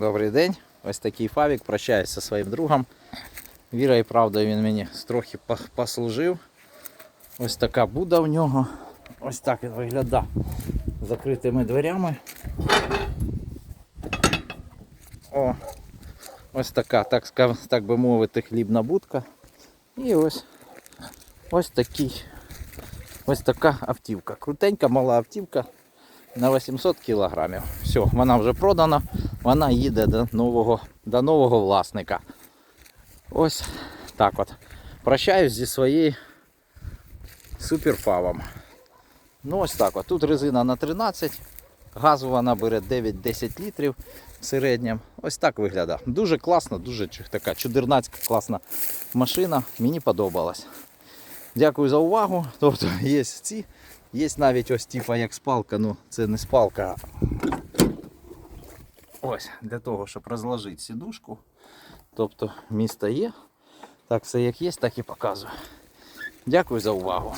Добрий день. Ось такий Фавік. Прощаюсь зі своїм другом. Віра і правда він мені трохи послужив. Ось така буда в нього. Ось так він виглядає. Закритими дверями. О, ось така, так, так би мовити, хлібна будка. І ось ось такий. Ось така автівка. Крутенька, мала автівка на 800 кілограмів. Все, вона вже продана, вона їде до нового, до нового власника. Ось так от. Прощаюсь зі своєю суперфавом. Ну ось так от. Тут резина на 13, газу вона бере 9-10 літрів в середньому. Ось так виглядає. Дуже класно, дуже така чудернацька класна машина. Мені подобалась. Дякую за увагу. Тобто є ці, є навіть ось типа як спалка, ну це не спалка. Ось для того, щоб розложити сідушку. Тобто місто є. Так все як є, так і показую. Дякую за увагу.